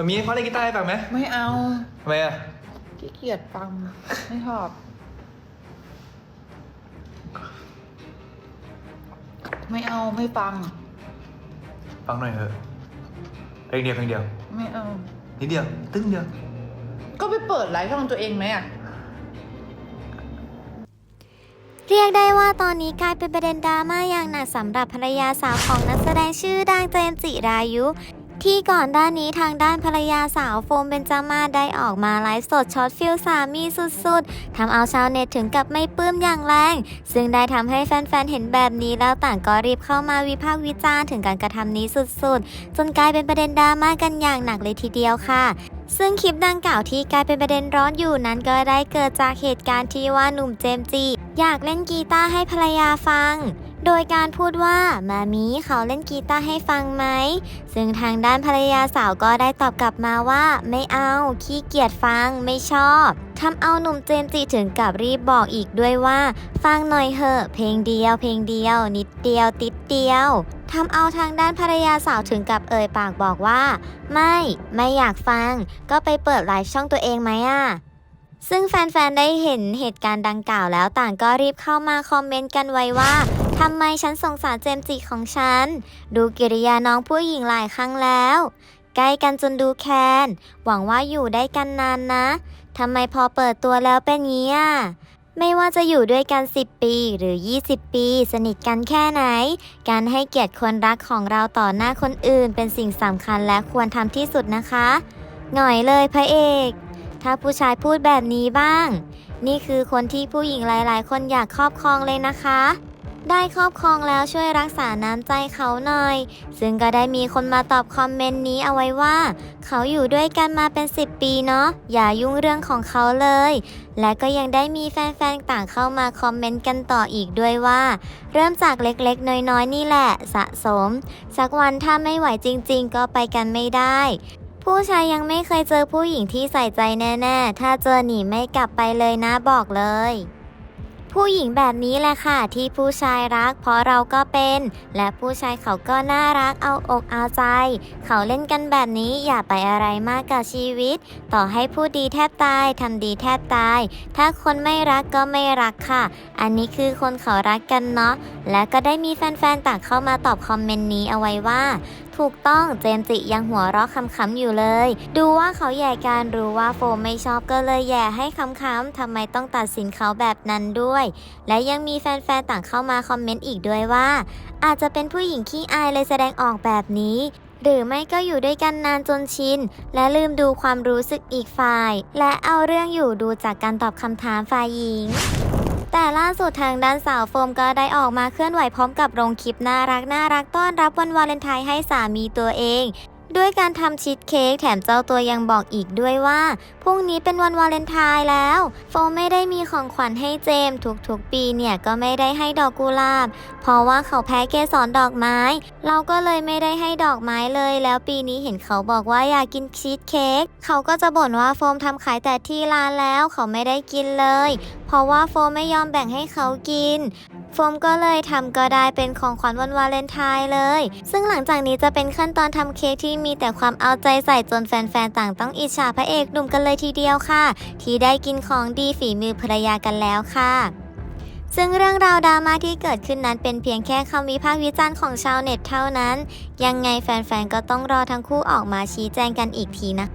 แบบนี้เขาเล่นกีตาร์ให้ฟังไหมไม่เอาทำไมอะขี้เกียจฟัง ไม่ชอบ ไม่เอาไม่ฟัง ฟังหน่อยเถอะเพลงเดียวเพลงเดียวไม่เอา นิดเดียว ตึ้งเดียว ก็ไปเปิดไลฟ์ช่องตัวเองไหมอะ เรียกได้ว่าตอนนี้กลายเป็นประเด็นดราม่าอย่างหนักสำหรับภรรยาสาวของนักแสดงชื่อดังเจมส์จิรายุ ที่ก่อนด้านนี้ทางด้านภรรยาสาวโฟมเบนจามาได้ออกมาไลฟ์สดช็อตฟิลสามีสุดๆทำเอาชาวเน็ตถึงกับไม่ปลื้มอย่างแรง ซึ่งได้ทำให้แฟนๆเห็นแบบนี้แล้วต่างก็รีบเข้ามาวิพากษ์วิจารณ์ถึงการกระทำนี้สุดๆ จนกลายเป็นประเด็นดราม่ากันอย่างหนักเลยทีเดียวค่ะซึ่งคลิปดังกล่าวที่กลายเป็นประเด็นร้อนอยู่นั้นก็ได้เกิดจากเหตุการณ์ที่ว่าหนุ่มเจมจีอยากเล่นกีตาร์ให้ภรรยาฟัง โดยการพูดว่ามามีเขาเล่นกีตาร์ให้ฟังไหม ซึ่งทางด้านภรรยาสาวก็ได้ตอบกลับมาว่า ไม่เอาขี้เกียจฟังไม่ชอบทำเอาหนุ่มเจมจีถึงกับรีบบอกอีกด้วยว่า ฟังหน่อยเหอะเพลงเดียว เพลงเดียว นิดเดียว ติดเดียวทำเอาทางด้านภรรยาสาวถึงกับเอ่ยปากบอกว่า ไม่ไม่อยากฟัง ก็ไปเปิดไลฟ์ช่องตัวเองไหมอะซึ่งแฟนๆ ได้เห็นเหตุการณ์ดังกล่าวแล้วต่างก็รีบเข้ามาคอมเมนต์กันไว้ว่า ทำไมฉันสงสารเจมจิของฉัน ดูกิริยาน้องผู้หญิงหลายครั้งแล้ว ใกล้กันจนดูแคน หวังว่าอยู่ได้กันนานนะทำไมพอเปิดตัวแล้วเป็นงี้อะไม่ว่าจะอยู่ด้วยกัน 10 ปีหรือ 20 ปี สนิทกันแค่ไหน การให้เกียรติคนรักของเราต่อหน้าคนอื่น เป็นสิ่งสำคัญและควรทำที่สุดนะคะ หน่อยเลยพระเอก ถ้าผู้ชายพูดแบบนี้บ้าง นี่คือคนที่ผู้หญิงหลาย ๆ คนอยากครอบครองเลยนะคะ ได้ครอบครองแล้วช่วยรักษาน้ำใจเขาหน่อย ซึ่งก็ได้มีคนมาตอบคอมเมนต์นี้เอาไว้ว่า เขาอยู่ด้วยกันมาเป็น 10 ปีเนาะอย่ายุ่งเรื่องของเขาเลย และก็ยังได้มีแฟนๆ ต่างเข้ามาคอมเมนต์กันต่ออีกด้วยว่า เริ่มจากเล็กๆ น้อยๆ นี่แหละ สะสม สักวันถ้าไม่ไหวจริง ๆ ก็ไปกันไม่ได้ ผู้ชายยังไม่เคยเจอผู้หญิงที่ใส่ใจแน่ ๆ ถ้าเจอหนีไม่กลับไปเลยนะบอกเลย ผู้หญิงแบบนี้แหละค่ะ ที่ผู้ชายรัก เพราะเราก็เป็น และผู้ชายเขาก็น่ารักเอาอกเอาใจ เขาเล่นกันแบบนี้อย่าไปอะไรมากกับชีวิต ต่อให้พูดดีแทบตายทำดีแทบตาย ถ้าคนไม่รักก็ไม่รักค่ะ อันนี้คือคนเขารักกันเนาะและก็ได้มีแฟนๆต่างเข้ามาตอบคอมเมนต์นี้เอาไว้ว่า ถูกต้องเจมจิยังหัวเราะคำๆอยู่เลย ดูว่าเขาแย่กันรู้ว่าโฟไม่ชอบก็เลยแย่ให้คำๆทำไมต้องตัดสินเขาแบบนั้นด้วย และยังมีแฟนๆต่างเข้ามาคอมเมนต์อีกด้วยว่า อาจจะเป็นผู้หญิงขี้อายเลยแสดงออกแบบนี้หรือไม่ก็อยู่ด้วยกันนานจนชิน และลืมดูความรู้สึกอีกฝ่าย และเอาเรื่องอยู่ดูจากการตอบคำถามฝ่ายหญิง แต่ล่าสุดทางด้านสาวโฟมก็ได้ออกมาเคลื่อนไหวพร้อมกับลงคลิปน่ารักน่ารักต้อนรับวันวาเลนไทน์ให้สามีตัวเอง ด้วยการทำชีสเค้กแถมเจ้าตัวยังบอกอีกด้วยว่า พรุ่งนี้เป็นวันวาเลนไทน์แล้ว โฟไม่ได้มีของขวัญให้เจมทุกๆปีเนี่ยก็ไม่ได้ให้ดอกกุหลาบ เพราะว่าเขาแพ้เกสรดอกไม้ เราก็เลยไม่ได้ให้ดอกไม้เลย แล้วปีนี้เห็นเขาบอกว่าอยากกินชีสเค้กเขาก็จะบ่นว่าโฟมทำขายแต่ที่ร้านแล้วเขาไม่ได้กินเลย เพราะว่าโฟไม่ยอมแบ่งให้เขากิน โฟมก็เลยทำก็ได้เป็นของขวัญวันวาเลนไทน์เลย ซึ่งหลังจากนี้จะเป็นขั้นตอนทำเค้กที่มีแต่ความเอาใจใส่จนแฟนๆ ต่างต้องอิจฉาพระเอกหนุ่มกันเลยทีเดียวค่ะ ที่ได้กินของดีฝีมือภรรยากันแล้วค่ะซึ่งเรื่องราวดราม่าที่เกิดขึ้นนั้นเป็นเพียงแค่คำวิพากษ์วิจารณ์ของชาวเน็ตเท่านั้น ยังไงแฟนๆ ก็ต้องรอทั้งคู่ออกมาชี้แจงกันอีกทีนะ